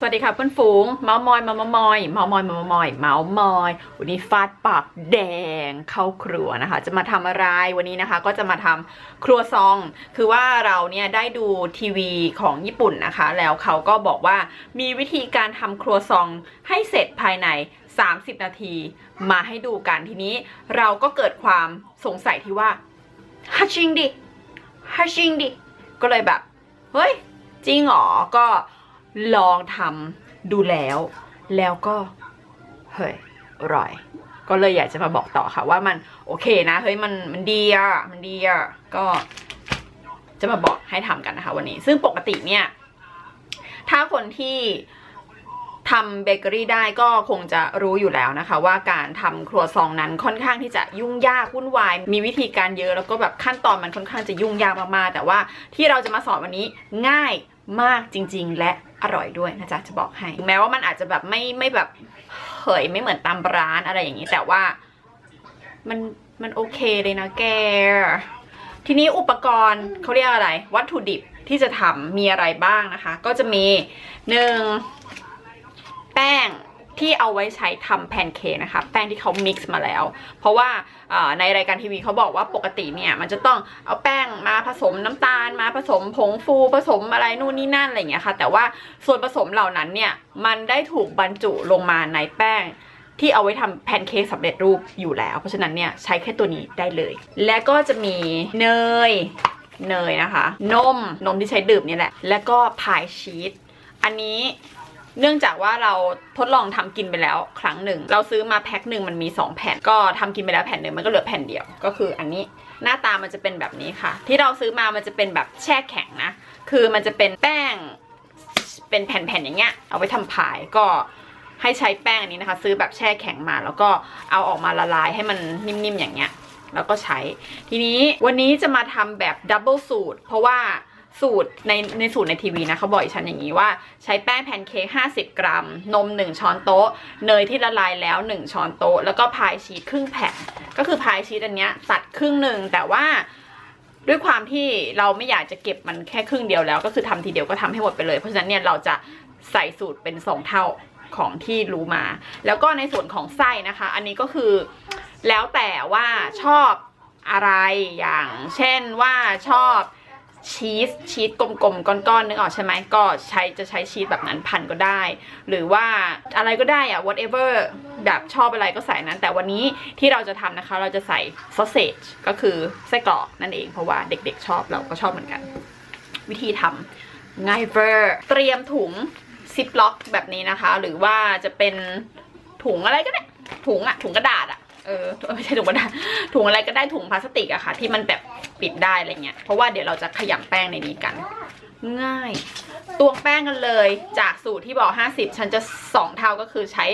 สวัสดีค่ะเพื่อนฝูงเมามอยเมาส์มอยเมามอยเมาส์มอยเมามอย วันนี้ฟาดปากแดงเข้าครัวนะคะ จะมาทำอะไรวันนี้นะคะ ก็จะมาทำครัวซอง คือว่าเราเนี่ยได้ดูทีวีของญี่ปุ่นนะคะ แล้วเขาก็บอกว่ามีวิธีการทำครัวซองให้เสร็จภายใน 30 นาทีมาให้ดูกันทีนี้ เราก็เกิดความสงสัยที่ว่าฮัชชิงดิฮัชชิงดิก็เลยแบบเฮ้ยจริงเหรอก็ ลองทำดูแล้ว แล้วก็เฮ้ยอร่อย ก็เลยอยากจะมาบอกต่อค่ะว่ามันโอเคนะเฮ้ยมันมันดีอะมันดีอะก็จะมาบอกให้ทำกันนะคะ วันนี้ ซึ่งปกติเนี่ย ถ้าคนที่ทำเบเกอรี่ได้ก็คงจะรู้อยู่แล้วนะคะ ว่าการทำครัวซองนั้นค่อนข้างที่จะยุ่งยากวุ่นวาย มีวิธีการเยอะแล้วก็แบบขั้นตอนมันค่อนข้างจะยุ่งยากมากๆแต่ว่าที่เราจะมาสอนวันนี้ง่ายมากจริง ๆ และ อร่อยด้วยนะจ๊ะจะบอกให้ แม้ว่ามันอาจจะแบบไม่ไม่แบบเผยไม่เหมือนตามร้านอะไรอย่างนี้ แต่ว่ามันมันโอเคเลยนะแก ทีนี้อุปกรณ์เขาเรียกอะไร วัตถุดิบที่จะทำมีอะไรบ้างนะคะ ก็จะมีหนึ่งแป้ง ที่เอาไว้ใช้ทำแพนเค้กนะคะแป้งที่เขามิกซ์มาแล้ว เพราะว่าในรายการทีวีเขาบอกว่าปกติเนี่ยมันจะต้องเอาแป้งมาผสมน้ำตาล มาผสมผงฟูผสมอะไรนู่นนี่นั่นอะไรอย่างเงี้ยค่ะ แต่ว่าส่วนผสมเหล่านั้นเนี่ยมันได้ถูกบรรจุลงมาในแป้งที่เอาไว้ทำแพนเค้กสำเร็จรูปอยู่แล้ว เพราะฉะนั้นเนี่ยใช้แค่ตัวนี้ได้เลย และก็จะมีเนยเนยนะคะ นมนมที่ใช้ดื่มนี่แหละ แล้วก็พายชีสอันนี้ เนื่องจากว่าเราทดลองทำกินไปแล้วครั้งหนึ่ง เราซื้อมาแพ็คหนึ่งมันมี 2 แผ่น ก็ทำกินไปแล้วแผ่นหนึ่งมันก็เหลือแผ่นเดียว ก็คืออันนี้หน้าตามันจะเป็นแบบนี้ค่ะ ที่เราซื้อมามันจะเป็นแบบแช่แข็งนะ คือมันจะเป็นแป้ง เป็นแผ่นๆอย่างเงี้ย เอาไว้ทำพายก็ให้ใช้แป้งอันนี้นะคะ ซื้อแบบแช่แข็งมา แล้วก็เอาออกมาละลายให้มันนิ่มๆอย่างเงี้ย แล้วก็ใช้ ทีนี้วันนี้จะมาทำแบบดับเบิลสูตร เพราะว่า สูตรในในสูตรในทีวีนะเขาบอกอีฉันอย่างนี้ว่า ใช้แป้งแพนเค้ก50 กรัม นม 1 ช้อนโต๊ะ เนยที่ละลายแล้ว 1 ช้อนโต๊ะ แล้วก็พายชีสครึ่งแผ่นก็คือพายชีสอันเนี้ยตัดครึ่งหนึ่งแต่ว่าด้วยความที่เราไม่อยากจะเก็บมันแค่ครึ่งเดียวแล้ว ก็คือทำทีเดียวก็ทำให้หมดไปเลยเพราะฉะนั้นเนี่ยเราจะใส่สูตรเป็น 2 เท่าของที่รู้มา แล้วก็ในส่วนของไส้นะคะ อันนี้ก็คือแล้วแต่ว่าชอบอะไรอย่างเช่นว่าชอบ ชีสชีสกลมๆก้อนๆนึกออกใช่ไหมก็ใช้จะใช้ชีสแบบนั้นพันก็ได้ หรือว่าอะไรก็ได้อะ whatever แบบชอบอะไรก็ใส่นั้น แต่วันนี้ที่เราจะทำนะคะ เราจะใส่ sausage ก็คือไส้กรอกนั่นเองเพราะว่าเด็กๆชอบเราก็ชอบเหมือนกัน วิธีทำง่ายเวอร์เตรียมถุงซิปล็อกแบบนี้นะคะ หรือว่าจะเป็นถุงอะไรก็ได้ถุงอะถุงกระดาษอะ เออไม่ใช่ถุงกระดาษถุงอะไรก็ได้ถุงพลาสติกอะค่ะ ที่มันแบบปิดได้อะไรเงี้ยเพราะว่าเดี๋ยวเราจะขยำแป้งในนี้กัน ง่ายตวงแป้งกันเลยจากสูตรที่บอก 50 ฉันจะ 2 เท่าก็คือใช้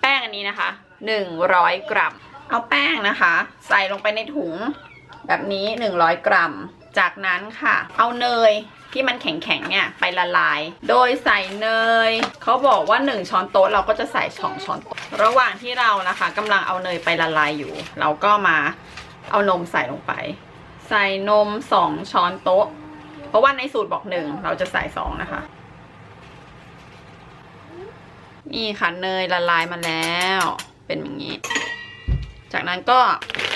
แป้งอันนี้นะคะ 100 กรัม เอาแป้งนะคะ ใส่ลงไปในถุงแบบนี้ 100 กรัม จากนั้นค่ะ เอาเนย ที่มันแข็งๆเนี่ยไปละลาย โดยใส่เนยเขาบอกว่า 1 ช้อนโต๊ะเราก็จะใส่2ช้อนโต๊ะระหว่างที่เรานะคะกำลังเอาเนยไปละลายอยู่ เราก็มาเอานมใส่ลงไป ใส่นม 2 ช้อนโต๊ะ เพราะว่าในสูตรบอกหนึ่งเราจะใส่สองนะคะ นี่ค่ะเนยละลายมาแล้ว เป็นอย่างนี้ จากนั้นก็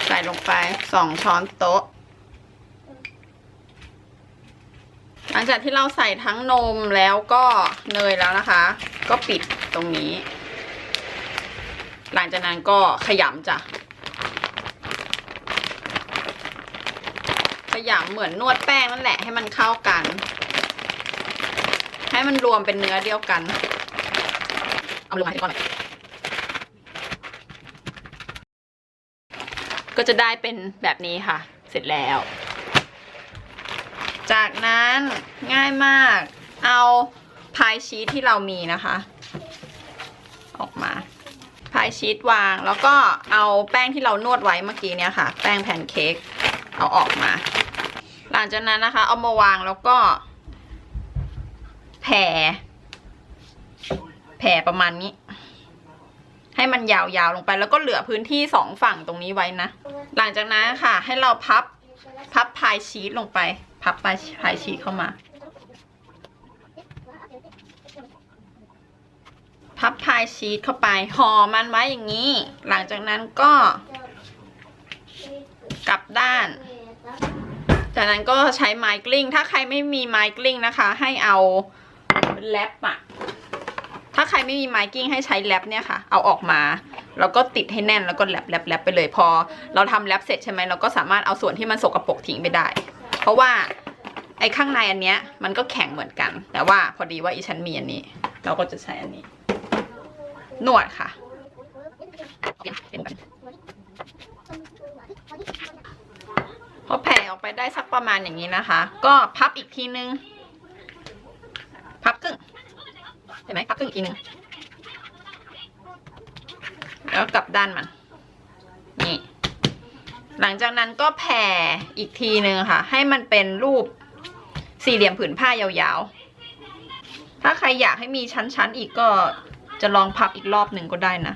ใส่ลงไปสองช้อนโต๊ะ หลังจากที่เราใส่ทั้งนมแล้วก็เนยแล้วนะคะ ก็ปิดตรงนี้ หลังจากนั้นก็ขยำจ้ะ ขยำเหมือนนวดแป้งนั่นแหละให้มันเข้ากัน ให้มันรวมเป็นเนื้อเดียวกัน เอาลงมาให้ก่อน ก็จะได้เป็นแบบนี้ค่ะ เสร็จแล้ว จากนั้นง่ายมากเอาพายชีสที่เรามีนะคะ ออกมาพายชีสวางแล้วก็เอาแป้งที่เรานวดไว้เมื่อกี้เนี่ยค่ะ แป้งแพนเค้กเอาออกมา หลังจากนั้นนะคะ เอามาวางแล้วก็ แผ่แผ่ประมาณนี้ ให้มันยาวๆลงไปแล้วก็เหลือพื้นที่สองฝั่งตรงนี้ไว้นะ หลังจากนั้นค่ะ ให้เราพับพับพายชีสลงไป พับพายพายชีสเข้ามา พับพายชีสเข้าไปห่อมันไว้อย่างนี้ หลังจากนั้นก็ กลับด้าน จากนั้นก็ใช้ไม้กลิ้ง ถ้าใครไม่มีไม้กลิ้งนะคะ ให้เอาแรปอะถ้าใครไม่มีไม้กลิ้งให้ใช้แรปเนี่ยค่ะ เอาออกมา แล้วก็ติดให้แน่นแล้วก็แรปแรปแรปไปเลยพอ เราทำแรปเสร็จใช่ไหมเราก็สามารถเอาส่วนที่มันสกปรกทิ้งไปได้ เพราะว่าไอ้ข้างในอันเนี้ยมันก็แข็งเหมือนกัน แต่ว่าพอดีว่าอีฉันมีอันนี้ เราก็จะใช้อันนี้ นวดค่ะเป็นแบบพอแผ่ออกไปได้สักประมาณอย่างนี้นะคะ ก็พับอีกทีนึง พับครึ่งเห็นไหมพับครึ่งอีกทีนึงแล้วกลับด้านมัน นี่ หลังจากนั้นก็แผ่อีกทีหนึ่งค่ะ ให้มันเป็นรูปสี่เหลี่ยมผืนผ้ายาวๆ ถ้าใครอยากให้มีชั้นๆอีกก็จะลองพับอีกรอบหนึ่งก็ได้นะ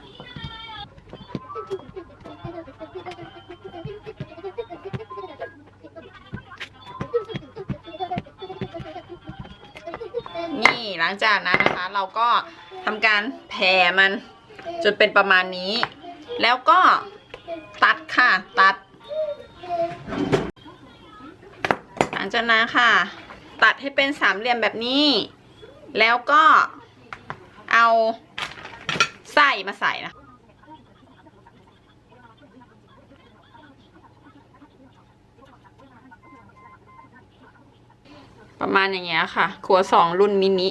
นี่หลังจากนั้นนะคะ เราก็ทำการแผ่มันจนเป็นประมาณนี้ แล้วก็ตัดค่ะ ตัด หลังจากนั้นค่ะ ตัดให้เป็นสามเหลี่ยมแบบนี้ แล้วก็เอาไส้มาใส่นะประมาณอย่างเงี้ยค่ะครัวสองรุ่นมินิ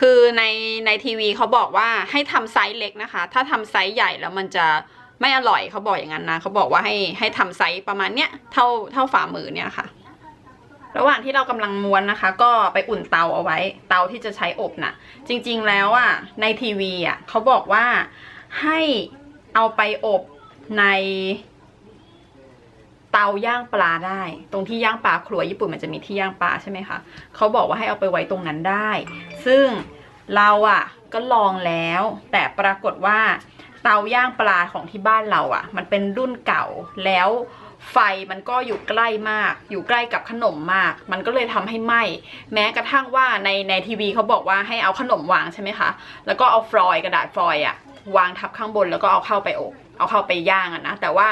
คือในในทีวีเขาบอกว่าให้ทำไซส์เล็กนะคะ ถ้าทำไซส์ใหญ่แล้วมันจะ ไม่อร่อยเขาบอกอย่างนั้นนะเขาบอกว่าให้ให้ทำไซส์ประมาณเนี้ยเท่าเท่าฝ่ามือเนี่ยค่ะ ระหว่างที่เรากำลังม้วนนะคะ ก็ไปอุ่นเตาเอาไว้ เตาที่จะใช้อบน่ะ จริง ๆ แล้วอะในทีวีอะเขาบอกว่าให้เอาไปอบในเตาย่างปลาได้ ตรงที่ย่างปลาครัวญี่ปุ่นมันจะมีที่ย่างปลาใช่ไหมคะเขาบอกว่าให้เอาไปไว้ตรงนั้นได้ ซึ่งเราอะก็ลองแล้ว แต่ปรากฏว่า เตาย่างปลาของที่บ้านเราอะ มันเป็นรุ่นเก่าแล้วไฟมันก็อยู่ใกล้มาก อยู่ใกล้กับขนมมาก มันก็เลยทำให้ไหม้แม้กระทั่งว่าในในทีวีเขาบอกว่าให้เอาขนมวางใช่ไหมคะ แล้วก็เอาฟลอยกระดาษฟลอยอะวางทับข้างบนแล้วก็เอาเข้าไปอบเอาเข้าไปย่างอะนะแต่ว่า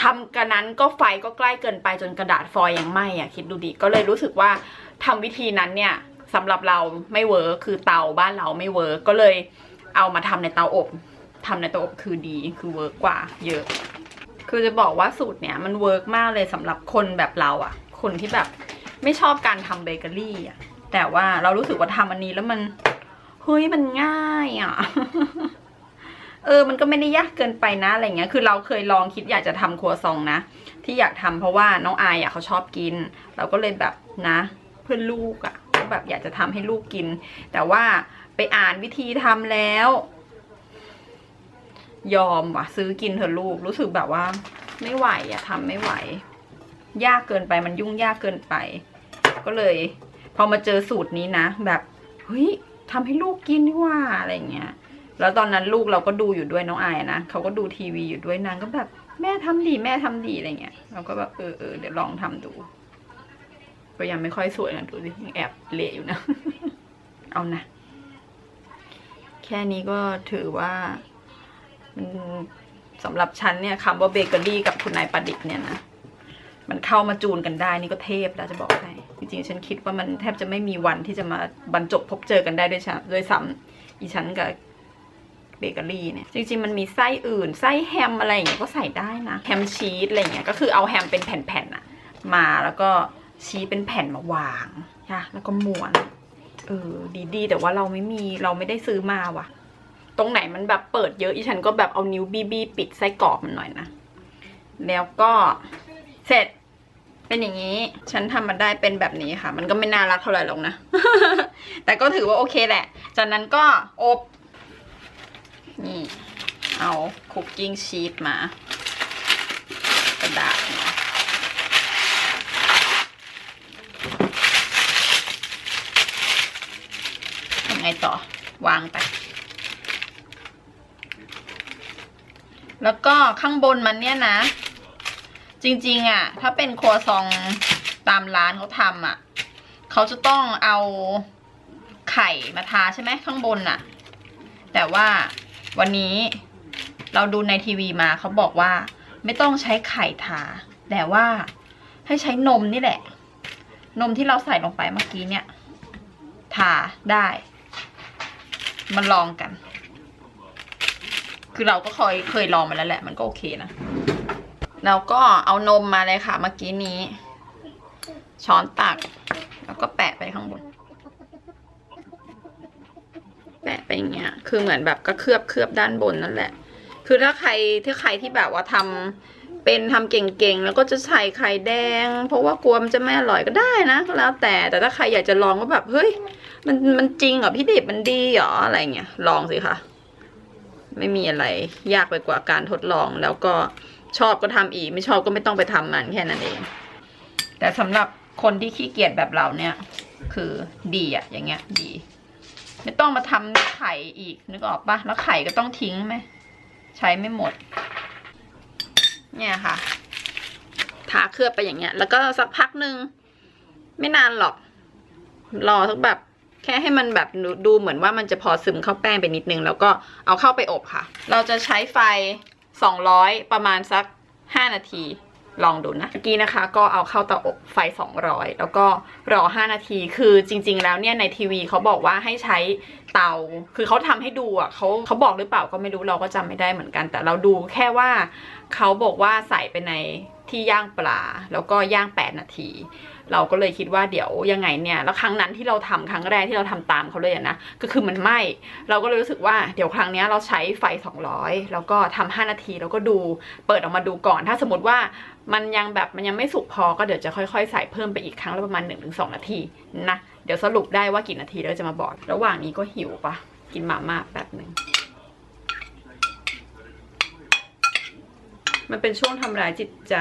ทำกันนั้นก็ไฟก็ใกล้เกินไปจนกระดาษฟอยยังไหม้อะคิดดูดิก็เลยรู้สึกว่าทำวิธีนั้นเนี่ยสำหรับเราไม่เวิร์คคือเตาบ้านเราไม่เวิร์คก็เลย เอามาทำในเตาอบทำในเตาอบคือดีคือเวิร์กกว่า เยอะ คือจะบอกว่าสูตรเนี้ยมันเวิร์กมากเลยสำหรับคนแบบเราอะคนที่แบบไม่ชอบการทำเบเกอรี่อะแต่ว่าเรารู้สึกว่าทำอันนี้แล้วมันเฮ้ยมันง่ายอะเออ มันก็ไม่ได้ยากเกินไปนะอะไรเงี้ย คือเราเคยลองคิดอยากจะทำครัวซองนะ ที่อยากทำเพราะว่าน้องอายอะเขาชอบกิน เราก็เลยแบบนะ เพื่อนลูกอะก็แบบอยากจะทำให้ลูกกิน แต่ว่า ไปอ่านวิธีทำแล้ว ยอมว่ะ ซื้อกินเถอะลูกรู้สึกแบบว่า ไม่ไหวอะทำไม่ไหว ยากเกินไปมันยุ่งยากเกินไป ก็เลย พอมาเจอสูตรนี้นะ แบบเฮ้ยทำให้ลูกกินดีกว่าอะไรเงี้ย แล้วตอนนั้นลูกเราก็ดูอยู่ด้วยน้องอายอะนะเขาก็ดูทีวีอยู่ด้วยนางก็แบบแม่ทำดีแม่ทำดีอะไรเงี้ยเราก็แบบเออเออเดี๋ยวลองทำดู ก็ยังไม่ค่อยสวยนะดูสิยังแอบเละอยู่นะ เอานะ แค่นี้ก็ถือว่ามันสำหรับฉันเนี่ยคำว่าเบเกอรี่กับคุณนายประดิษฐ์เนี่ยนะมันเข้ามาจูนกันได้นี่ก็เทพแล้วจะบอกให้จริงๆ ฉันคิดว่ามันแทบจะไม่มีวันที่จะมาบรรจบพบเจอกันได้ด้วยซ้ำด้วยซ้ำอีฉันกับเบเกอรี่เนี่ยจริงๆมันมีไส้อื่นไส้แฮมอะไรอย่างเงี้ยก็ใส่ได้นะแฮมชีสอะไรอย่างเงี้ยก็คือเอาแฮมเป็นแผ่นๆอะมาแล้วก็ชีสเป็นแผ่นมาวางค่ะแล้วก็ม้วน เออ ดีๆ แต่ว่าเราไม่มีเราไม่ได้ซื้อมาว่ะ ตรงไหนมันแบบเปิดเยอะอีฉันก็แบบเอานิ้วบีบีปิดไส้กรอกมันหน่อยนะ แล้วก็เสร็จเป็นอย่างนี้ ฉันทำมาได้เป็นแบบนี้ค่ะ มันก็ไม่น่ารักเท่าไหร่หรอกนะ แต่ก็ถือว่าโอเคแหละ จากนั้นก็อบ นี่ เอาคุกกิ้งชีสมา กระดาษมายัง ไงต่อวางไป แล้วก็ข้างบนมันเนี่ยนะ จริงๆอะ ถ้าเป็นครัวซองตามร้านเขาทำอะ เขาจะต้องเอาไข่มาทาใช่ไหมข้างบนอะ แต่ว่าวันนี้เราดูในทีวีมาเขาบอกว่า ไม่ต้องใช้ไข่ทา แต่ว่าให้ใช้นมนี่แหละ นมที่เราใส่ลงไปเมื่อกี้เนี่ย ทาได้ มาลองกัน คือเราก็เคยเคยลองมาแล้วแหละ มันก็โอเคนะ เราก็เอานมมาเลยค่ะ เมื่อกี้นี้ ช้อนตัก แล้วก็แปะไปข้างบน แปะไปอย่างเงี้ย คือเหมือนแบบก็เคลือบเคลือบด้านบนนั่นแหละ คือถ้าใครถ้าใครที่แบบว่าทำเป็นทำเก่งๆ แล้วก็จะใส่ไข่แดง เพราะว่ากลัวมันจะไม่อร่อยก็ได้นะ แล้วแต่แต่ถ้าใครอยากจะลองก็แบบเฮ้ย มันมันจริงเหรอพี่ดิบมันดีเหรออะไรเงี้ยลองสิคะไม่มีอะไรยากไปกว่าการทดลอง แล้วก็ชอบก็ทำอีก ไม่ชอบก็ไม่ต้องไปทำมันแค่นั้นเอง แต่สำหรับคนที่ขี้เกียจแบบเราเนี่ย คือดีอะอย่างเงี้ย ดี ไม่ต้องมาทำไข่อีกนึกออกปะแล้วไข่ก็ต้องทิ้งไหมใช้ไม่หมด เนี่ยค่ะทาเคลือบไปอย่างเงี้ย แล้วก็สักพักหนึ่งไม่นานหรอก รอสักแบบ แค่ให้มันแบบดูดูเหมือนว่ามันจะพอซึมเข้าแป้งไปนิดนึง แล้วก็เอาเข้าไปอบค่ะ เราจะใช้ไฟ 200 ประมาณสัก 5 นาทีลองดูนะเมื่อกี้นะคะ ก็เอาเข้าเตาอบไฟ 200 แล้วก็รอ 5 นาที คือจริง ๆ แล้วเนี่ยในทีวีเขาบอกว่าให้ใช้เตา คือเขาทำให้ดูอะเขาเขาบอกหรือเปล่าก็ไม่รู้เราก็จำไม่ได้เหมือนกัน แต่เราดูแค่ว่าเขาบอกว่าใส่ไปในที่ย่างปลา แล้วก็ย่าง 8 นาที เราก็เลยคิดว่าเดี๋ยวยังไงเนี่ยแล้วครั้งนั้นที่เราทำครั้งแรกที่เราทำตามเขาเลยนะก็คือมันไหม้เราก็เลยรู้สึกว่าเดี๋ยวครั้งนี้เราใช้ไฟ 200 แล้วก็ทำ5นาทีแล้วก็ดูเปิดออกมาดูก่อน ถ้าสมมติว่ามันยังแบบมันยังไม่สุกพอก็เดี๋ยวจะค่อยๆ ใส่เพิ่มไปอีกครั้งละประมาณ 1-2 นาทีนะเดี๋ยวสรุปได้ว่ากี่นาทีแล้วจะมาบอกระหว่างนี้ก็หิวปะกินมาม่าแป๊บหนึ่งมันเป็นช่วงทำร้ายจิตใจ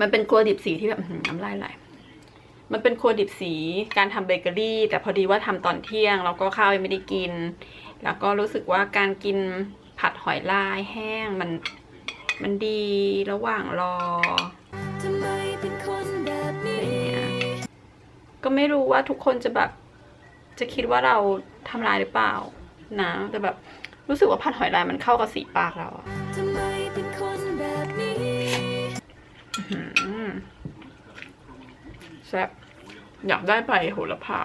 มันเป็นครัวดิบสีที่แบบน้ำลายไหลมันเป็นครัวดิบสีการทำเบเกอรี่ แต่พอดีว่าทำตอนเที่ยง แล้วก็ข้าวยังไม่ได้กิน แล้วก็รู้สึกว่าการกินผัดหอยลายแห้งมันมันดีระหว่างรอทำไมเป็นคนแบบนี้ก็ไม่รู้ว่าทุกคนจะแบบ จะคิดว่าเราทำลายหรือเปล่า นะ แต่แบบรู้สึกว่าผัดหอยลายมันเข้ากับสีปากเราอะ แซ่บอยากได้ใบโหระพา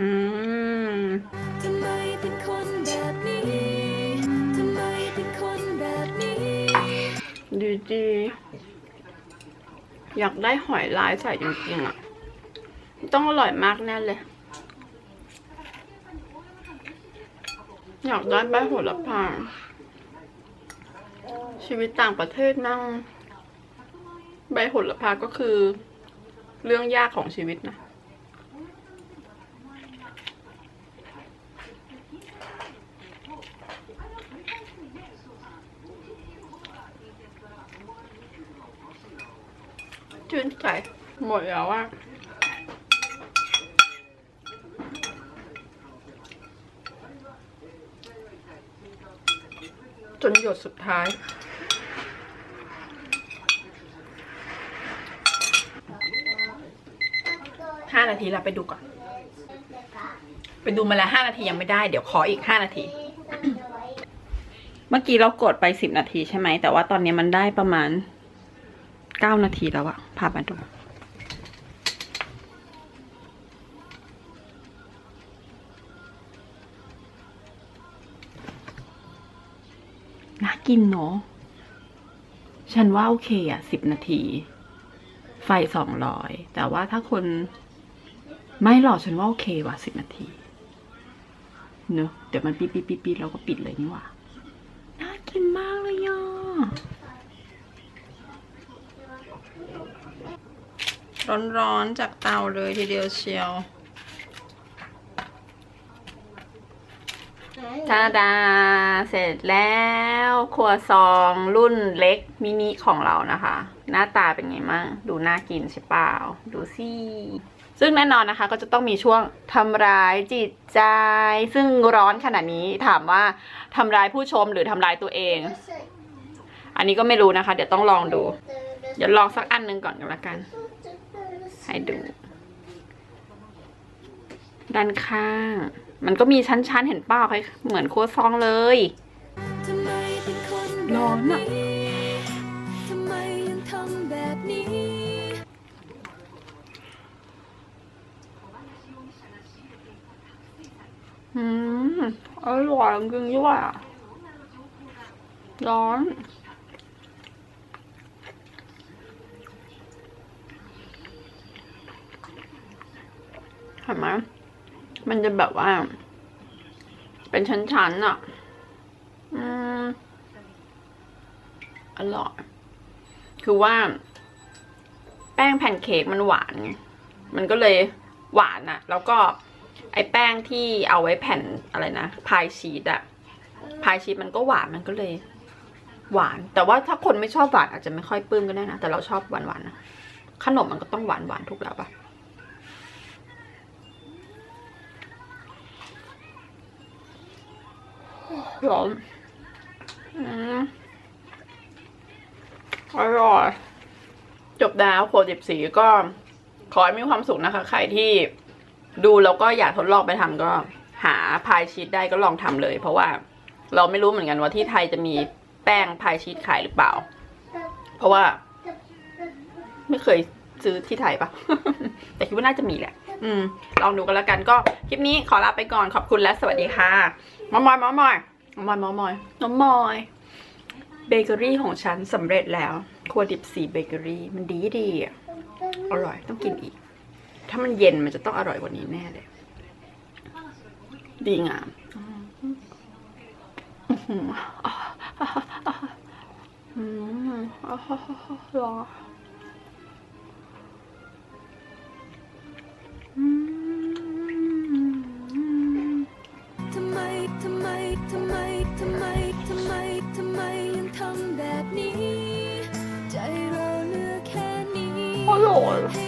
อืมทำไมเป็นคนแบบนี้ ทำไมเป็นคนแบบนี้ ดีดีอยากได้หอยลายใส่จริงๆอะ ต้องอร่อยมากแน่เลย อยากได้ใบโหระพาชีวิตต่างประเทศนั่ง ใบโหระพาก็คือ เรื่องยากของชีวิตนะ ชื่นใจหมดแล้วอะ นหยดสุดท้าย ห้านาทีแล้วไปดูก่อน ไปดูมาแล้วห้านาทียังไม่ได้ เดี๋ยวขออีกห้านาที เมื่อกี้เรากดไปสิบนาทีใช่ไหม แต่ว่าตอนนี้มันได้ประมาณเก้านาทีแล้วอะพามาดู กินเนาะ ฉันว่าโอเคอะสิบนาที ไฟสองร้อย แต่ว่าถ้าคน ไม่หรอกฉันว่าโอเคว่ะสิบนาที เนอะเดี๋ยวมันปี๊ปี๊ปี๊ปี๊เราก็ปิดเลยนี่หว่า น่ากินมากเลยอะร้อนๆจากเตาเลยทีเดียวเชียว ทาดาเสร็จแล้วครัวซองรุ่นเล็กมินิของเรานะคะ หน้าตาเป็นไงมั่งดูน่ากินใช่เปล่า ดูสิซึ่งแน่นอนนะคะก็จะต้องมีช่วงทำร้ายจิตใจ ซึ่งร้อนขนาดนี้ถามว่าทำร้ายผู้ชมหรือทำร้ายตัวเอง อันนี้ก็ไม่รู้นะคะ เดี๋ยวต้องลองดู เดี๋ยวลองสักอันหนึ่งก่อนกันละกัน ให้ดู ด้านข้าง มันก็มีชั้นๆเห็นเป้าคล้ายเหมือนโครัวซองเลยทำไมเป็นคนแบร้อบนอะนี้ทำไมยังทำแบบนี้อืมอร่อยจริงๆด้วยอะร้อนเห็นไหม มันจะแบบว่า เป็นชั้นๆอะ อืมอร่อย คือว่า แป้งแผ่นเค้กมันหวานไงมันก็เลยหวานอะแล้วก็ ไอ้แป้งที่เอาไว้แผ่นอะไรนะพายชีสอะพายชีสมันก็หวานมันก็เลย หวาน แต่ว่าถ้าคนไม่ชอบหวานอาจจะไม่ค่อยปลื้มก็ได้นะ แต่เราชอบหวานๆนะ ขนมมันก็ต้องหวานๆทุกแล้วปะร้ อนอืมอร่อย จบแล้วโคดิบสีก็ ขอให้มีความสุขนะคะ ใครที่ดูแล้วก็อยากทดลองไปทำก็ หาพายชีสได้ก็ลองทำเลย เพราะว่าเราไม่รู้เหมือนกันว่าที่ไทยจะมีแป้งพายชีสขายหรือเปล่า เพราะว่า ไม่เคยซื้อที่ไทยปะแต่คิดว่าน่าจะมีแหละ อืม ลองดูกันแล้วกันก็คลิปนี้ขอลาไปก่อนขอบคุณและสวัสดีค่ะ มอมอยมอมอย มอยมอยมอยน้องมอยเบเกอรี่ของฉันสำเร็จแล้ว ครัวดิบสีเบเกอรี่ มันดีดีอะอร่อยต้องกินอีก ถ้ามันเย็นมันจะต้องอร่อยกว่านี้แน่เลย ดีงามรออืม ทำไม ทำไม ทำไมยังทำแบบนี้ ใจเราเหลือแค่นี้อ